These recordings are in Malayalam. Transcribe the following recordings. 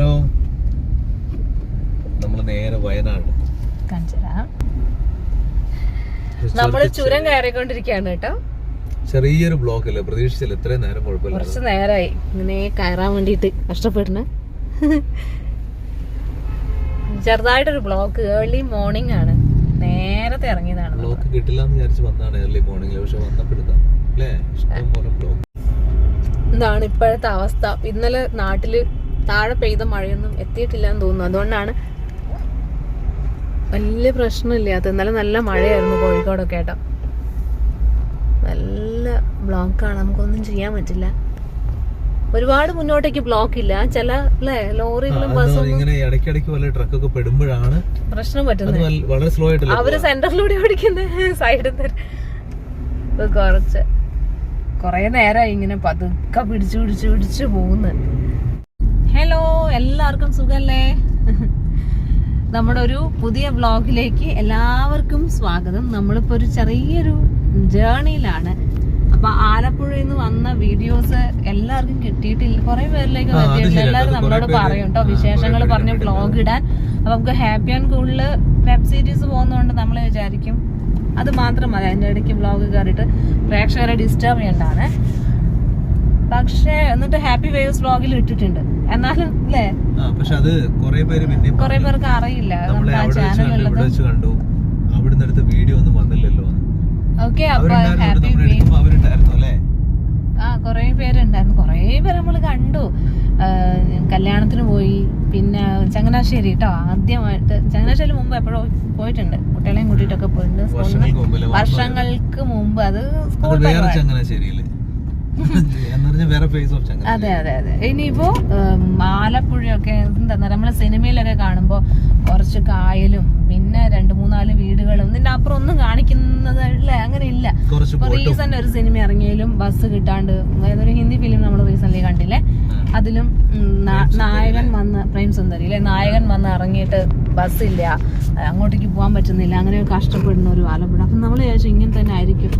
ഹലോ. നമ്മൾ നേരെ വയനാട്. നമ്മൾ ചുരം കയറിക്കൊണ്ടിരിക്കുകയാണ് കേട്ടോ. ചെറിയൊരു ബ്ലോക്ക് അല്ലേ പ്രതീക്ഷിച്ചില്ല ഇത്രയും നേരം കുഴപ്പമില്ല. കുറച്ച് നേരമായി ഇങ്ങനെ കയറാൻ വേണ്ടിട്ട് കഷ്ടപ്പെടുന്നു ചെറുതായിട്ടൊരു ബ്ലോക്ക് ഏർലി മോർണിംഗ് ആണ്. നേരത്തെ ഇറങ്ങിയതാണ് ബ്ലോക്ക് കിട്ടില്ല എന്ന് വിചാരിച്ച് വന്നാണ് ഏർലി മോർണിംഗിൽ പക്ഷെ വന്നപ്പെടുത്താം അല്ലേ? ഇഷ്ടം പോലെ ബ്ലോക്ക് ഇതാണ് ഇപ്പോഴത്തെ അവസ്ഥ. ഇന്നലെ നാട്ടിൽ താഴെ പെയ്ത മഴയൊന്നും എത്തിയിട്ടില്ല എന്ന് തോന്നുന്നു. അതുകൊണ്ടാണ് വലിയ പ്രശ്നമില്ലാത്ത ഇന്നലെ നല്ല മഴയായിരുന്നു കോഴിക്കോടൊക്കെ കേട്ടോ നല്ല ബ്ലോക്കാണ്. നമുക്കൊന്നും ചെയ്യാൻ പറ്റില്ല. ഒരുപാട് മുന്നോട്ടേക്ക് ബ്ലോക്ക് ഇല്ല. ചില അല്ലേ ലോറികളും ബസ്സും ഇങ്ങനെ ഇടയ്ക്കിടയ്ക്ക് വല്ല ട്രക്കൊക്കെ പെടുമ്പോഴാണ് പ്രശ്നം പറ്റുന്നത്. വളരെ സ്ലോ ആയിട്ട് അവർ സെന്ററിലൂടെ ഓടിക്കുന്ന സൈഡിൽ കുറച്ച് കൊറേ നേരമായി ഇങ്ങനെ പതുക്കെ പിടിച്ചു പിടിച്ചു പിടിച്ചു പോകുന്നു ഹലോ എല്ലാവർക്കും സുഖല്ലേ? നമ്മുടെ ഒരു പുതിയ വ്ളോഗിലേക്ക് എല്ലാവർക്കും സ്വാഗതം. നമ്മളിപ്പോൾ ഒരു ചെറിയൊരു ജേണിയിലാണ് അപ്പൊ ആലപ്പുഴയിൽ നിന്ന് വന്ന വീഡിയോസ് എല്ലാവർക്കും കിട്ടിയിട്ടില്ല. കുറെ പേരിലേക്ക് ശരിയാ. എല്ലാവരും നമ്മളോട് പറയും കേട്ടോ വിശേഷങ്ങൾ പറഞ്ഞ് വ്ളോഗ് ഇടാൻ. അപ്പൊ നമുക്ക് ഹാപ്പി ആൻഡ് കൂളിൽ വെബ് സീരീസ് പോകുന്നതുകൊണ്ട് നമ്മൾ വിചാരിക്കും. അത് മാത്രം മതി. അതിന്റെ ഇടയ്ക്ക് വ്ളോഗ് കയറിയിട്ട് പ്രേക്ഷകരെ ഡിസ്റ്റർബ് ചെയ്യണ്ടാണ് പക്ഷേ എന്നിട്ട് ഹാപ്പി വേവ്സ് വ്ളോഗിൽ ഇട്ടിട്ടുണ്ട്. എന്നാലും അല്ലേ പക്ഷെ അത് കുറെ പേര് പിന്നെ കുറെ പേർക്ക് അറിയില്ല. കണ്ടു അവിടുന്ന് എടുത്ത വീഡിയോ ഒന്നും വന്നില്ലല്ലോ ഓക്കെ അപ്പൊ ഹാപ്പി അവരുണ്ടായിരുന്നു അല്ലേ? ആ കുറേ പേരുണ്ടായിരുന്നു. കുറേ പേര് നമ്മൾ കണ്ടു. കല്യാണത്തിന് പോയി. പിന്നെ ചങ്ങനാശ്ശേരി കേട്ടോ ആദ്യമായിട്ട്. ചങ്ങനാശ്ശേരി മുമ്പ് എപ്പോഴോ പോയിട്ടുണ്ട്. കുട്ടികളെയും കൂട്ടിയിട്ടൊക്കെ പോയിട്ടുണ്ട്. വർഷങ്ങൾക്ക് മുമ്പ്. അത് അത് സ്കൂൾ അതെ അതെ അതെ. ഇനിയിപ്പോ ആലപ്പുഴയൊക്കെ എന്താ നമ്മളെ സിനിമയിലൊക്കെ കാണുമ്പോ കുറച്ച് കായലും പിന്നെ രണ്ട് മൂന്നാൽ വീടുകളും ഇതിന്റെ അപ്പുറം ഒന്നും കാണിക്കുന്നത് അങ്ങനെ ഇല്ല. റീസെന്റ് ഒരു സിനിമ ഇറങ്ങിയാലും ബസ് കിട്ടാണ്ട് ഒരു ഹിന്ദി ഫിലിം നമ്മൾ റീസെന്റ് കണ്ടില്ലേ? അതിലും നായകൻ വന്ന് പ്രേം സുന്ദരി അല്ലെ? നായകൻ വന്ന് ഇറങ്ങിയിട്ട് ബസ്സില്ല അങ്ങോട്ടേക്ക് പോകാൻ പറ്റുന്നില്ല അങ്ങനെ കഷ്ടപ്പെടുന്ന ഒരു ആലപ്പുഴ. അപ്പൊ നമ്മൾ വിചാരിച്ചു ഇങ്ങനെ തന്നെ ആയിരിക്കും.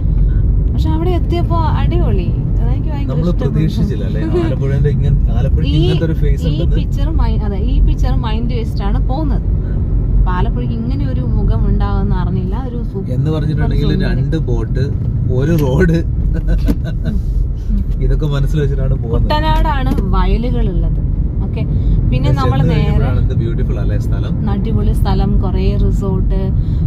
പക്ഷെ അവിടെ എത്തിയപ്പോ അടിപൊളി. നമ്മൾ പ്രതീക്ഷിച്ചില്ല അല്ലേ? ആലപ്പുഴന്റെ ഇങ്ങനെ ആലപ്പുഴയ്ക്ക് ഈ ഇങ്ങനത്തെ ഒരു ഫേസ് ഈ പിക്ചർ അതെ ഈ പിക്ചർ മൈൻഡ് വെച്ചിട്ടാണ് പോകുന്നത്. അപ്പൊ ആലപ്പുഴയ്ക്ക് ഇങ്ങനെ ഒരു മുഖം ഉണ്ടാവുമെന്ന് അറിഞ്ഞില്ല ഒരു എന്ന് പറഞ്ഞിട്ടുണ്ടെങ്കിൽ രണ്ട് ബോട്ട് ഒരു റോഡ്. ഇതൊക്കെ മനസ്സിൽ വെച്ചിട്ടാണ് പോകുന്നത്. കുട്ടനാടാണ് വയലുകൾ ഉള്ളത് ഓക്കെ. പിന്നെ നമ്മൾ നേരെ ബ്യൂട്ടിഫുൾ അല്ലേ സ്ഥലം? അടിപൊളി സ്ഥലം കുറേ റിസോർട്ട്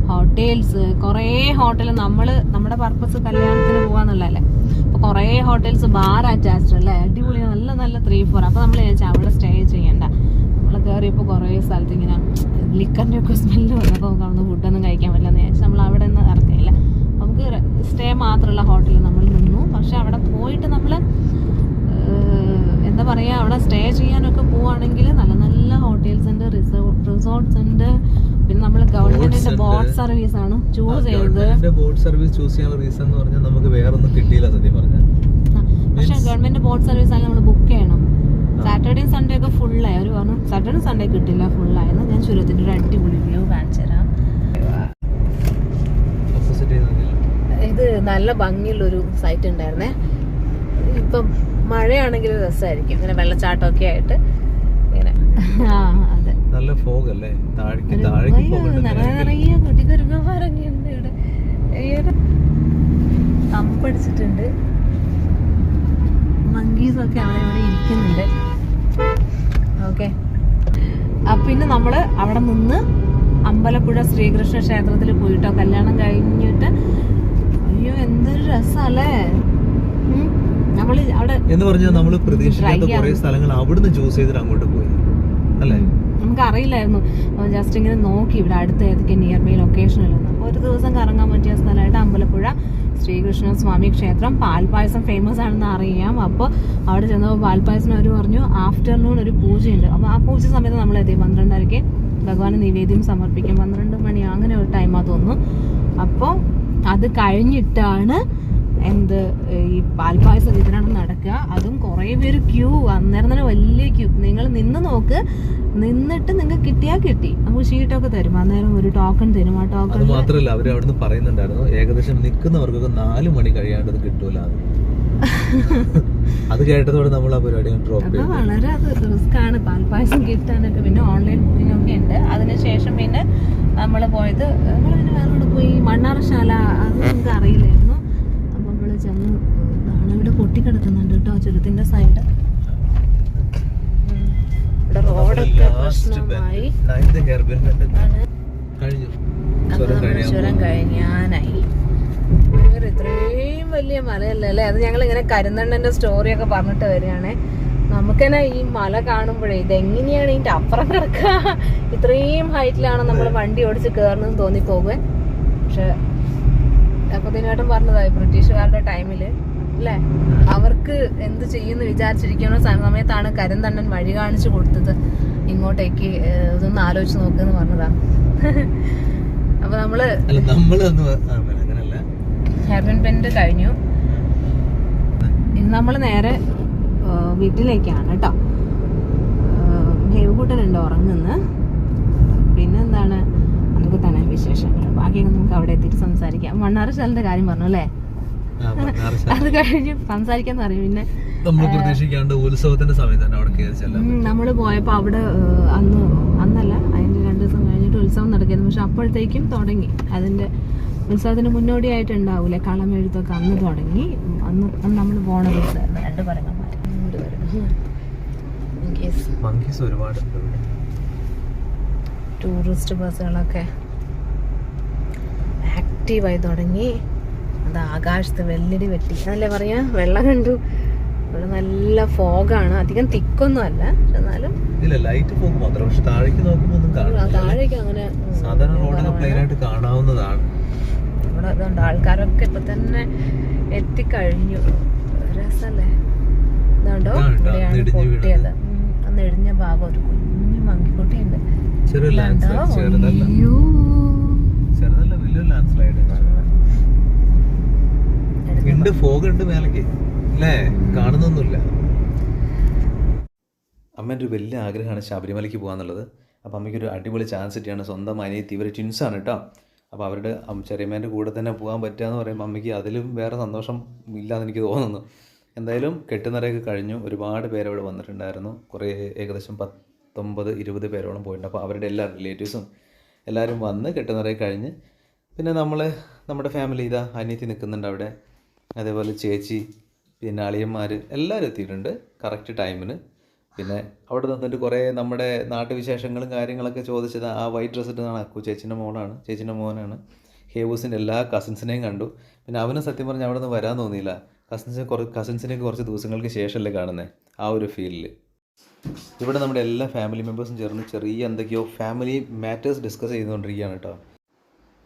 ഹോട്ടൽസ് കുറേ ഹോട്ടൽ നമ്മൾ നമ്മുടെ പർപ്പസ് കല്യാണത്തിന് പോവാന്നുള്ളല്ലേ അപ്പൊ കുറേ ഹോട്ടൽസ് ബാർ അറ്റാച്ച്ഡ് അല്ലേ? അടിപൊളി നല്ല നല്ല ത്രീ ഫോർ അപ്പൊ നമ്മൾ ചോദിച്ചാൽ അവിടെ സ്റ്റേ ചെയ്യണ്ട. നമ്മൾ കയറിയപ്പോൾ കുറേ സ്ഥലത്ത് ഇങ്ങനെ ലിക്കറിന്റെ ഒക്കെ സ്മെല്ല് വന്നപ്പോൾ അവിടെ ഫുഡൊന്നും കഴിക്കാൻ പറ്റില്ല എന്ന് ചോദിച്ചാൽ നമ്മൾ അവിടെ നിന്ന് ഇറക്കില്ല നമുക്ക് സ്റ്റേ മാത്രമുള്ള ഹോട്ടലിൽ നമ്മൾ നിന്നു. പക്ഷെ അവിടെ പോയിട്ട് നമ്മൾ എന്താ പറയാ അവിടെ സ്റ്റേ ചെയ്യാനൊക്കെ പോവാണെങ്കിൽ നല്ല നല്ല ഹോട്ടൽസ് ഉണ്ട് റിസോർട്ട്സ് ഉണ്ട്. പിന്നെ നമ്മൾ ഗവൺമെന്റിന്റെ ബോട്ട് സർവീസ് ആണ്. ചൂസ് ചെയ്തത്. ബോട്ട് സർവീസ് ചൂസ് ചെയ്യാനുള്ള റീസൺ എന്ന് പറഞ്ഞാൽ നമുക്ക് വേറെ ഒന്നും കിട്ടിയില്ല സത്യം പറഞ്ഞാൽ. പക്ഷെ ഗവൺമെന്റ് ബോട്ട് സർവീസ് ആണ് നമ്മൾ ബുക്ക് ചെയ്യണം. സാറ്റർഡേയും സൺഡേ ഒക്കെ ഫുള്ളായി അവർ പറഞ്ഞു സാറ്റർഡേ സൺഡേ കിട്ടില്ല ഫുള്ളായെന്ന് ഞാൻ ചുരത്തിന്റെ ഒരു അടിപൊളി വ്യൂ കാണിച്ചു തരാം. ഇത് നല്ല ഭംഗിയുള്ളൊരു സൈറ്റ് ഉണ്ടായിരുന്നേ. ഇപ്പം മഴയാണെങ്കിൽ രസമായിരിക്കും. ഇങ്ങനെ വെള്ളച്ചാട്ടമൊക്കെ ആയിട്ട്. ഇങ്ങനെ. ആ നല്ല ഫോഗ് അല്ലേ? താഴേക്ക് താഴേക്ക് തമ്പടിച്ചിട്ടുണ്ട് മങ്കീസ് ഒക്കെ അവിടെ ഇവിടെ ഇരിക്കുന്നുണ്ട്. ഓക്കെ പിന്നെ നമ്മൾ അവിടെ നിന്ന് അമ്പലപ്പുഴ ശ്രീകൃഷ്ണ ക്ഷേത്രത്തിൽ പോയിട്ടോ? കല്യാണം കഴിഞ്ഞിട്ട്. അയ്യോ എന്തൊരു രസല്ലേ നമ്മൾ അവിടെ എന്ന് പറഞ്ഞാൽ നമ്മൾ പ്രതീക്ഷിക്കാത്ത കുറെ സ്ഥലങ്ങൾ അവിടുന്ന് ചൂസ് ചെയ്തിട്ട് അങ്ങോട്ട് പോയി. അല്ലേ? നമുക്ക് അറിയില്ലായിരുന്നു ജസ്റ്റ് ഇങ്ങനെ നോക്കി ഇവിടെ അടുത്ത് ഏതൊക്കെ നിയർ ബൈ ലൊക്കേഷനിലൊന്നും അപ്പോൾ ഒരു ദിവസം കറങ്ങാൻ പറ്റിയ സ്ഥലമായിട്ട് അമ്പലപ്പുഴ ശ്രീകൃഷ്ണ സ്വാമി ക്ഷേത്രം. പാൽപ്പായസം ഫേമസ് ആണെന്ന് അറിയാം. അപ്പോൾ അവിടെ ചെന്നപ്പോൾ പാൽപ്പായസം അവർ പറഞ്ഞു ആഫ്റ്റർനൂൺ ഒരു പൂജയുണ്ട്. അപ്പോൾ ആ പൂജ സമയത്ത് നമ്മൾ എത്തി. പന്ത്രണ്ടരയ്ക്ക് ഭഗവാന് നിവേദ്യം സമർപ്പിക്കും. പന്ത്രണ്ട് മണി അങ്ങനെ ഒരു ടൈമാ തോന്നുന്നു. അപ്പോൾ അത് കഴിഞ്ഞിട്ടാണ് എന്ത് ഈ പാൽപ്പായസ വിതരണം നടക്കുക. അതും കുറേ പേര് ക്യൂ അന്നേരം തന്നെ വലിയ ക്യൂ. നിങ്ങൾ നിന്ന് നോക്ക്. നിന്നിട്ട് നിങ്ങൾക്ക് കിട്ടിയാൽ കിട്ടി. നമുക്ക് ഷീട്ടൊക്കെ തരും. അന്നേരം ഒരു ടോക്കൺ തരും. ആ അത് മാത്രമല്ല അവർ അവിടെ അവിടുന്ന് പറയുന്നുണ്ടായിരുന്നു ഏകദേശം നിൽക്കുന്നവർക്കൊക്കെ നാല് മണി കഴിയാണ്ട് കിട്ടൂല അത്. കേട്ടതോടെ നമ്മൾ ആ പരിപാടി ഡ്രോപ്പ് വളരെ അത് റിസ്ക് ആണ് പാൽപ്പായസം കിട്ടാനൊക്കെ പിന്നെ ഓൺലൈൻ ബുക്കിംഗ് ഒക്കെ ഉണ്ട്. അതിനുശേഷം പിന്നെ നമ്മൾ പോയത് നമ്മൾ പിന്നെ വേറെ പോയി? മണ്ണാറശാല അത് നമുക്ക് അറിയില്ലായിരുന്നു. ചെന്ന് ഇവിടെ പൊട്ടിക്കിടക്കുന്നുണ്ട് കേട്ടോ ചുരത്തിന്റെ സൈഡ് ഇവിടെ റോഡൊക്കെ പ്രശ്നമായി. ചുരം കഴിഞ്ഞാനായി. ഇത്രയും വലിയ മലയല്ലേ അല്ലേ? അത് ഞങ്ങൾ ഇങ്ങനെ കരുന്നണ്ണന്റെ സ്റ്റോറി ഒക്കെ പറഞ്ഞിട്ട് വരികയാണേ. നമുക്കെന്നെ ഈ മല കാണുമ്പോഴേ ഇതെങ്ങനെയാണ് ഇതിന്റെ അപ്പുറം കിടക്കുക? ഇത്രയും ഹൈറ്റിലാണ് നമ്മൾ വണ്ടി ഓടിച്ച് തോന്നി തോന്നിപ്പോകുക പക്ഷെ അപ്പൊ ദിനേട്ടൻ പറഞ്ഞതായി ബ്രിട്ടീഷുകാരുടെ ടൈമിൽ അല്ലേ? അവർക്ക് എന്ത് ചെയ്യുന്ന വിചാരിച്ചിരിക്കുന്ന സമയത്താണ് കരിന്തണ്ണൻ വഴി കാണിച്ചു കൊടുത്തത്. ഇങ്ങോട്ടേക്ക് ഇതൊന്ന് ആലോചിച്ച് നോക്കുന്ന് പറഞ്ഞതാ. അപ്പൊ നമ്മൾ ഹെർബൻ പെൻഡ് കഴിഞ്ഞു. ഇന്ന് നമ്മൾ നേരെ വീട്ടിലേക്കാണ് കേട്ടോ. ഹേവുകൂട്ടനുണ്ട് ഉറങ്ങുന്ന? പിന്നെന്താണ്? വിശേഷങ്ങൾ ബാക്കിയൊക്കെ നമുക്ക് അവിടെ എത്തിയിട്ട് സംസാരിക്കാം. മണ്ണാറശാലിന്റെ കാര്യം പറഞ്ഞു അല്ലേ. അത് കഴിഞ്ഞ് സംസാരിക്കാൻ അറിയും പിന്നെ നമ്മൾ പ്രതീക്ഷിക്കാണ്ട് ഉത്സവത്തിന്റെ സമയത്ത് തന്നെ അവിടെ കയറി ചെല്ലാം നമ്മൾ പോയപ്പോൾ അവിടെ അന്ന് അന്നല്ല അതിന്റെ രണ്ടു ദിവസം കഴിഞ്ഞിട്ട് ഉത്സവം നടക്കുന്നു പക്ഷെ അപ്പോഴത്തേക്കും തുടങ്ങി. അതിന്റെ ഉത്സവത്തിന് മുന്നോടിയായിട്ട് ഉണ്ടാവൂലേ? കളമെഴുത്തൊക്കെ അന്ന് തുടങ്ങി. അന്ന് അന്ന് നമ്മൾ പോണ ദിവസമായിരുന്നു. രണ്ട് പരങ്ങന്മാർ ഒരുപാട്. ടൂറിസ്റ്റ് ബസ്സുകളൊക്കെ ആക്റ്റീവായി തുടങ്ങി. അത് ആകാശത്ത് വെല്ലടി വെട്ടി. അതല്ലേ പറയാ? വെള്ളം കണ്ടു. ഇവിടെ നല്ല ഫോഗാണ്. അധികം തിക്കൊന്നും അല്ല എന്നാലും ഇല്ല ലൈറ്റ് പോകും മാത്രം. പക്ഷെ താഴേക്ക് നോക്കുമ്പോ ഒന്നും കാണില്ല താഴേക്ക് അങ്ങനെ ഉം, സാധാരണ റോഡൊക്കെ പ്ലെയിൻ ആയിട്ട് കാണാവുന്നതാണ്. ഇവിടെ അതുകൊണ്ട് ആൾക്കാരൊക്കെ ഇപ്പൊ തന്നെ എത്തിക്കഴിഞ്ഞു. രസല്ലേ? ഇതുണ്ടോ? ഇവിടെയാണ് പൊട്ടിയത്. അന്ന് ഇടിഞ്ഞ ഭാഗം ഒരു കുഞ്ഞു മങ്കിക്കുട്ടിയുണ്ട്. ചെറുതല്ല. ചെറുതല്ല വലിയൊരു ലാൻഡ് സ്ലൈഡ് ഉണ്ട് ഫോഗ് ഉണ്ട് മേലേക്ക്. അല്ലേ കാണുന്നൊന്നുമില്ല. അമ്മേന്റെ ഒരു വലിയ ആഗ്രഹമാണ് ശബരിമലയ്ക്ക് പോകാന്നുള്ളത്. അപ്പോൾ അമ്മയ്ക്ക് ഒരു അടിപൊളി ചാൻസ് കിട്ടിയാണ്. സ്വന്തം അനിയത്തി ഇവർ ട്വിൻസാണ് കേട്ടോ. അപ്പോൾ അവരുടെ ചെറിയമ്മേന്റെ കൂടെ തന്നെ പോകാൻ പറ്റുക എന്ന് പറയുമ്പോൾ അമ്മയ്ക്ക് അതിലും വേറെ സന്തോഷം ഇല്ലാന്ന് എനിക്ക് തോന്നുന്നു. എന്തായാലും കെട്ടുനിറയൊക്കെ കഴിഞ്ഞു. ഒരുപാട് പേര് അവിടെ വന്നിട്ടുണ്ടായിരുന്നു. കുറേ ഏകദേശം പത്തൊമ്പത് ഇരുപത് പേരോളം പോയിട്ടുണ്ട്. അപ്പോൾ അവരുടെ എല്ലാ റിലേറ്റീവ്സും എല്ലാവരും വന്ന് കെട്ടുനിറയെ കഴിഞ്ഞ് പിന്നെ നമ്മൾ നമ്മുടെ ഫാമിലി ഇതാ അനിയത്തി നിൽക്കുന്നുണ്ട് അവിടെ. അതേപോലെ ചേച്ചി പിന്നെ അളിയന്മാർ എല്ലാവരും എത്തിയിട്ടുണ്ട് കറക്റ്റ് ടൈമിന് പിന്നെ അവിടെ നിന്നിട്ട് കുറേ നമ്മുടെ നാട്ടുവിശേഷങ്ങളും കാര്യങ്ങളൊക്കെ ചോദിച്ചത് ആ വൈറ്റ് ഡ്രസ് ഇട്ടാണ് അക്കു ചേച്ചിന്റെ മോളാണ് ചേച്ചിന്റെ മോനാണ്. ഹേവൂസിന്റെ എല്ലാ കസിൻസിനെയും കണ്ടു. പിന്നെ അവന് സത്യം പറഞ്ഞാൽ അവിടെ നിന്ന് വരാൻ തോന്നിയില്ല. കസിൻസിനെ കുറച്ച് കസിൻസിനെയൊക്കെ കുറച്ച് ദിവസങ്ങൾക്ക് ശേഷമല്ലേ കാണുന്നത് ആ ഒരു ഫീലിൽ ഇവിടെ നമ്മുടെ എല്ലാ ഫാമിലി മെമ്പേഴ്സും ചേർന്ന് ചെറിയ എന്തൊക്കെയോ ഫാമിലി മാറ്റേഴ്സ് ഡിസ്കസ് ചെയ്തുകൊണ്ടിരിക്കുകയാണ് കേട്ടോ.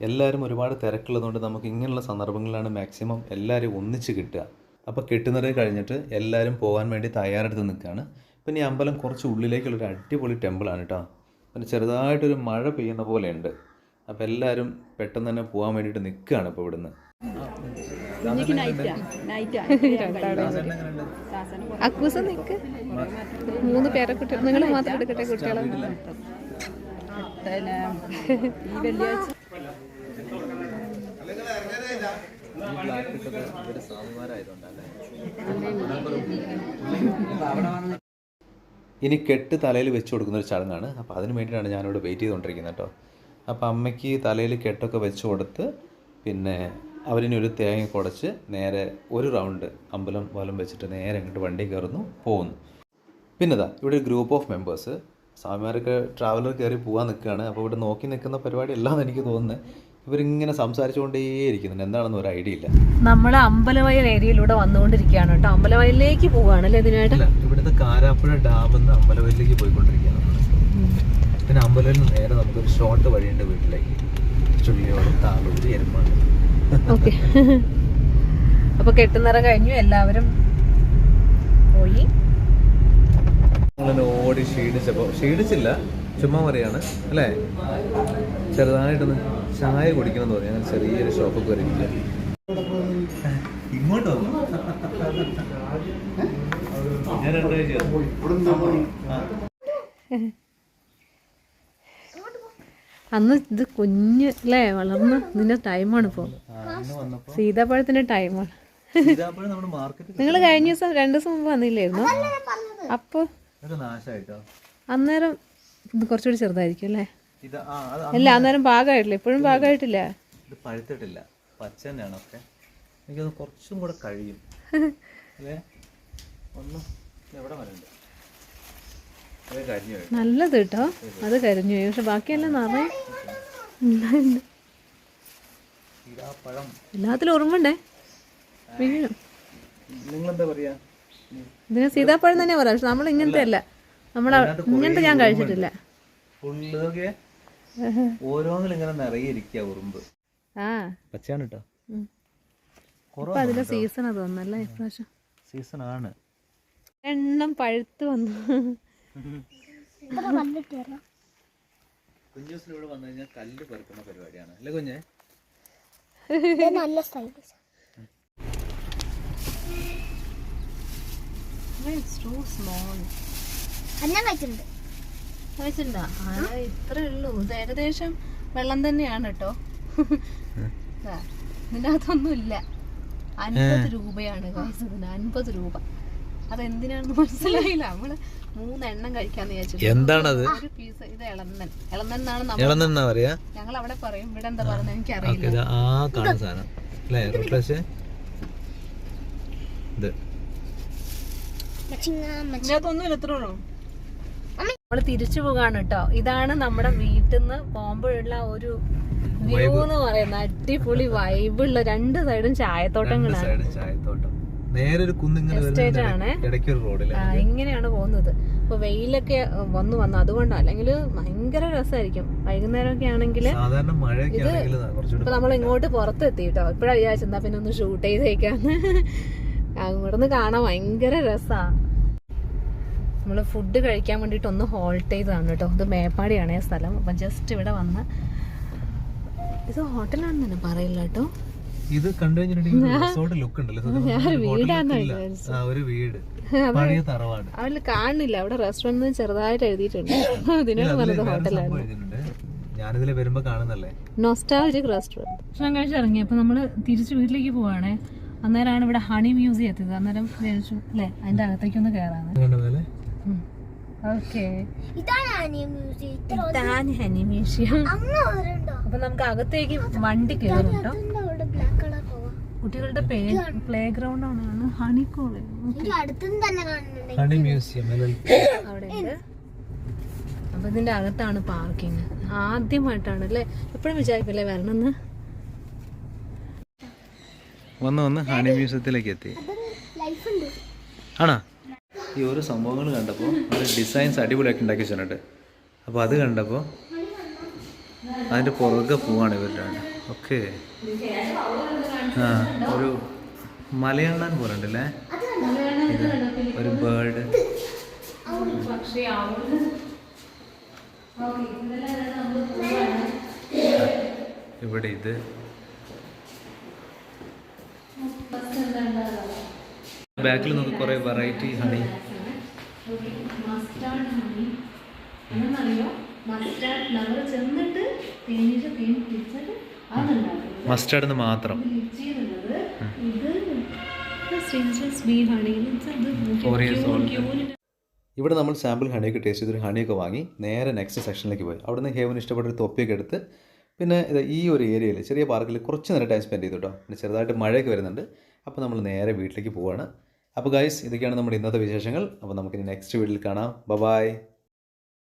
എല്ലാവരും ഒരുപാട് തിരക്കുള്ളതുകൊണ്ട് നമുക്ക് ഇങ്ങനെയുള്ള സന്ദർഭങ്ങളിലാണ് മാക്സിമം എല്ലാവരും ഒന്നിച്ച് കിട്ടുക. അപ്പോൾ കിട്ടുന്നതേ കഴിഞ്ഞിട്ട് എല്ലാവരും പോകാൻ വേണ്ടി തയ്യാറെടുത്ത് നിൽക്കുകയാണ്. പിന്നെ ഈ അമ്പലം കുറച്ച് ഉള്ളിലേക്കുള്ളൊരു അടിപൊളി ടെമ്പിളാണ് കേട്ടോ. പിന്നെ ചെറുതായിട്ടൊരു മഴ പെയ്യുന്ന പോലെയുണ്ട്. അപ്പോൾ എല്ലാവരും പെട്ടെന്ന് തന്നെ പോകാൻ വേണ്ടിയിട്ട് നിൽക്കുകയാണ് ഇപ്പോൾ ഇവിടുന്ന്. അക്കൂസ് നിക്ക്. മൂന്ന് പേരെ കുട്ടികൾ നിങ്ങൾ മാത്രം എടുക്കട്ടെ കുട്ടികളെ. ഇനി കെട്ട് തലയിൽ വെച്ച് കൊടുക്കുന്ന ഒരു ചടങ്ങാണ്. അപ്പോൾ അതിന് വേണ്ടിയിട്ടാണ് ഞാനിവിടെ വെയിറ്റ് ചെയ്തുകൊണ്ടിരിക്കുന്നത് കേട്ടോ. അപ്പോൾ അമ്മയ്ക്ക് തലയിൽ കെട്ടൊക്കെ വെച്ച് കൊടുത്ത് പിന്നെ അവരിനി ഒരു തേങ്ങ കുടച്ച് നേരെ ഒരു റൗണ്ട് അമ്പലം വലം വെച്ചിട്ട് നേരെ അങ്ങോട്ട് വണ്ടി കയറുന്നു പോകുന്നു പിന്നെതാ ഇവിടെ ഒരു ഗ്രൂപ്പ് ഓഫ് മെമ്പേഴ്സ്. സ്വാമിമാരൊക്കെ ട്രാവലർ കയറി പോകാൻ നിൽക്കുകയാണ്. അപ്പോൾ ഇവിടെ നോക്കി നിൽക്കുന്ന പരിപാടി അല്ലാന്ന് എനിക്ക് തോന്നുന്നത് ഇവരിങ്ങനെ സംസാരിച്ചുകൊണ്ടേയിരിക്കുന്നുണ്ട്. എന്താണെന്ന് ഒരു ഐഡിയ ഇല്ല. നമ്മൾ അമ്പലവയൽ ഏരിയയിലൂടെ വന്നുകൊണ്ടിരിക്കുകയാണ് കേട്ടോ. അമ്പലവയലിലേക്ക് പോവുകയാണ് അല്ലേ ഇതിനായിട്ട്? ഇവിടുത്തെ കാരാപ്പുഴ ഡാമിൽ നിന്ന് അമ്പലവയലിലേക്ക് പോയിക്കൊണ്ടിരിക്കുകയാണ്. പിന്നെ അമ്പലവയലിൽ നേരെ നമുക്കൊരു ഷോർട്ട് വഴിയുണ്ട് വീട്ടിലേക്ക്. ചുള്ളിയോട് താളൂര് എരുമാട് ഓക്കെ. അപ്പൊ കെട്ടുന്നറ കഴിഞ്ഞു. എല്ലാവരും പോയി. ഓടി ക്ഷീണിച്ചപ്പോ ക്ഷീണിച്ചില്ല. ചുമ്മാ പറയാണ് അല്ലേ? ചെറുതായിട്ടൊന്ന് ചായ കുടിക്കണം തോന്നി അങ്ങനെ ചെറിയൊരു ഷോപ്പൊക്കെ വരില്ല ഇങ്ങോട്ടോ? ഞാൻ രണ്ടാഴ്ച അന്ന് ഇത് കുഞ്ഞ് അല്ലേ വളർന്ന് ഇതിന്റെ ടൈമാണ് ഇപ്പോൾ സീതാപ്പഴത്തിന്റെ ടൈമാണ് നിങ്ങൾ കഴിഞ്ഞ ദിവസം രണ്ടു ദിവസം മുമ്പ് വന്നില്ലായിരുന്നു? അപ്പൊ അന്നേരം ഇത് കുറച്ചുകൂടി ചെറുതായിരിക്കും അല്ലേ അല്ല അന്നേരം പാകമായിട്ടില്ല. ഇപ്പോഴും പാകമായിട്ടില്ല. ഇത് പഴുത്തിട്ടില്ല. പച്ച തന്നെയാണ് ഒക്കെ. എനിക്കത് കുറച്ചും കൂടെ കഴിയും. അല്ലേ? ഒന്ന് എവിടെ വരണ്ട്? നല്ലത് കേട്ടോ അത് കരിഞ്ഞു പോയി. പക്ഷെ ബാക്കിയെല്ലാം നിറയെ എല്ലാത്തിലും ഓർമ്മണ്ടേ വീഴും. ഇതിന് സീതാപ്പഴം തന്നെ പറയാം. പക്ഷെ നമ്മൾ ഇങ്ങനത്തെ അല്ല. നമ്മൾ ഇങ്ങനത്തെ ഞാൻ കഴിച്ചിട്ടില്ല. ഓരോന്നിലും ഇങ്ങനെ നിറയെ ഇരിക്കുക ഉറുമ്പ്. ആ. പച്ചയാണ് കേട്ടോ ഉം. ഇപ്പൊ അതിന്റെ സീസണാ തോന്നുന്നല്ലേ ഇപ്രാവശ്യം. സീസൺ ആണ്. എണ്ണം പഴുത്ത് വന്നു. കുഞ്ഞൂസിന് ഇവിടെ വന്നു കഴിഞ്ഞാൽ കല്ല് പെറുക്കുന്ന പരിപാടിയാണ്. അല്ലേ കുഞ്ഞെ? നല്ല ആ ഇത്രേ ഉള്ളൂ. ഇത് ഏകദേശം വെള്ളം തന്നെയാണ് കേട്ടോ ഇതിനകത്തൊന്നും ഇല്ല അൻപത് രൂപയാണ് ഇതിന്. അൻപത് രൂപ. അതെന്തിനാണെന്ന് മനസ്സിലായില്ല. നമ്മൾ മൂന്നെണ്ണം കഴിക്കാന്ന് വിചാരിച്ചു എന്താണത്? ഒരു പീസ് ഇത് ഇളന്നൻ ഇളന്നൻ എന്നാണ് നമ്മൾ പറയാ? ഞങ്ങൾ അവിടെ പറയും. ഇവിടെ എന്താ പറയുന്നത് എനിക്കറിയില്ല അറിയില്ല. ആ കാണുന്ന സാധനം. അല്ലേ റിഫ്രഷ് ഇത്. ഇതിനകത്തൊന്നും ഇത്ര ഉള്ളൂ. നമ്മൾ തിരിച്ചു പോകാണ് കേട്ടോ. ഇതാണ് നമ്മുടെ വീട്ടിൽ നിന്ന് പോകുമ്പോഴുള്ള ഒരു വ്യൂ എന്ന് പറയുന്ന അടിപൊളി വൈബുള്ള രണ്ട് സൈഡും ചായത്തോട്ടങ്ങളാണ്. സൈഡ് ചായത്തോട്ടം. നേരെ ഒരു കുന്നിങ്ങനെ. ഇടയ്ക്ക് ഒരു റോഡിൽ ഇങ്ങനെയാണ് പോകുന്നത്. അപ്പൊ വെയിലൊക്കെ വന്നു വന്നു അതുകൊണ്ടാണ് അല്ലെങ്കിൽ ഭയങ്കര രസമായിരിക്കും സാധാരണ മഴയൊക്കെ ആണെങ്കിൽ ഇപ്പൊ നമ്മൾ ഇങ്ങോട്ട് പുറത്തെത്തി കേട്ടോ ഇപ്പഴാ വിചാരിച്ചെന്താ പിന്നെ ഒന്ന് ഷൂട്ട് ചെയ്തേക്കാന്ന്. അങ്ങോട്ടൊന്ന് കാണാൻ ഭയങ്കര രസാ. നമ്മൾ ഫുഡ് കഴിക്കാൻ വേണ്ടിട്ട് ഒന്ന് ഹോൾട്ട് ചെയ്തതാണ് കേട്ടോ. ഇത് മേപ്പാടിയാണ് സ്ഥലം. അപ്പൊ ജസ്റ്റ് ഇവിടെ വന്ന് ഇത് ഹോട്ടലാണെന്ന് തന്നെ പറയില്ല കേട്ടോ. ഇത് കണ്ടു കഴിഞ്ഞിട്ടുണ്ടെങ്കിൽ ലുക്ക് ഉണ്ടല്ലോ. ഒരു വീട്. പഴയ തറവാട്. അവർ കാണുന്നില്ല അവിടെ റെസ്റ്റോറന്റ് ചെറുതായിട്ട് എഴുതിയിട്ടുണ്ട്. അതിനോട് പറഞ്ഞത് ഹോട്ടലാണ് ഞാനിതിലെ വരുമ്പോ കാണുന്നല്ലേ നൊസ്റ്റാൾജിക് റെസ്റ്റോറന്റ് ഭക്ഷണം കഴിച്ചിറങ്ങി അപ്പൊ നമ്മൾ തിരിച്ചു വീട്ടിലേക്ക് പോവാണേ. അന്നേരമാണ് ഇവിടെ ഹണി മ്യൂസിയം എത്തിയത്. അന്നേരം വിചാരിച്ചു അല്ലേ? അതിന്റെ അകത്തേക്ക് ഒന്ന് ഇത്ര ഹണി മ്യൂസിയം അപ്പൊ നമുക്ക് അകത്തേക്ക് വണ്ടി കയറും കേട്ടോ എന്താ അവിടെ ബ്ലാക്ക് കളർ പോവാ കുട്ടികളുടെ പ്ലേ ഗ്രൗണ്ട് ആണ്. ഹണി കോളേജ് എനിക്ക് അടുത്തുനിന്ന് തന്നെ കാണുന്നുണ്ട്. ഹണി മ്യൂസിയം അവിടെ അപ്പൊ ഇതിന്റെ അകത്താണ് പാർക്കിങ് ആദ്യമായിട്ടാണ് അല്ലേ? എപ്പോഴും വിചാരിക്കില്ലേ വരണമെന്ന്? വന്ന് വന്ന് ഹണി മ്യൂസിയത്തിലേക്ക് എത്തി. ലൈഫ് ഉണ്ട്. ആണോ? ഈ ഓരോ സംഭവങ്ങൾ കണ്ടപ്പോൾ ഡിസൈൻസ് അടിപൊളിയാക്കി ഉണ്ടാക്കി വെച്ചിട്ടുണ്ട്. അപ്പോൾ അത് കണ്ടപ്പോൾ അതിന്റെ പുറകെ പോവാണ് ഇവരുടെ ഓക്കെ ഒരു മലയാളൻ പോലെ ഉണ്ടല്ലേ ഒരു ബേർഡ് ഇവിടെ ഇത്. ബാക്കിൽ നമുക്ക് കുറെ വെറൈറ്റി ഹണി മസ്റ്റാർഡ് ഹണി എന്നറിയോ? മസ്റ്റാർഡ് നമ്മൾ ചെന്നിട്ട് തേനീച്ച തേൻ പിടിച്ചിട്ട് അതുണ്ടാക്കുന്നത് മസ്റ്റാർഡ് മാത്രം. ചെയ്യുന്നത് ഇത്. ഇവിടെ നമ്മൾ സാമ്പിൾ ഹണിയൊക്കെ ടേസ്റ്റ് ചെയ്തൊരു ഹണിയൊക്കെ വാങ്ങി നേരെ നെക്സ്റ്റ് സെക്ഷനിലേക്ക് പോയി. അവിടെ നിന്ന് ഹേവൻ ഇഷ്ടപ്പെട്ട ഒരു തൊപ്പിയൊക്കെ എടുത്ത് പിന്നെ ഇത് ഈ ഒരു ഏരിയയിൽ ചെറിയ പാർക്കിൽ കുറച്ച് നേരം ടൈം സ്പെൻഡ് ചെയ്തു കേട്ടോ പിന്നെ ചെറുതായിട്ട് മഴയൊക്കെ വരുന്നുണ്ട്. അപ്പോൾ നമ്മൾ നേരെ വീട്ടിലേക്ക് പോവുകയാണ് അപ്പോൾ ഗൈസ് ഇതൊക്കെയാണ് നമ്മുടെ ഇന്നത്തെ വിശേഷങ്ങൾ. അപ്പോൾ നമുക്കിനി നെക്സ്റ്റ് വീട്ടിൽ കാണാം. ബ ബായ്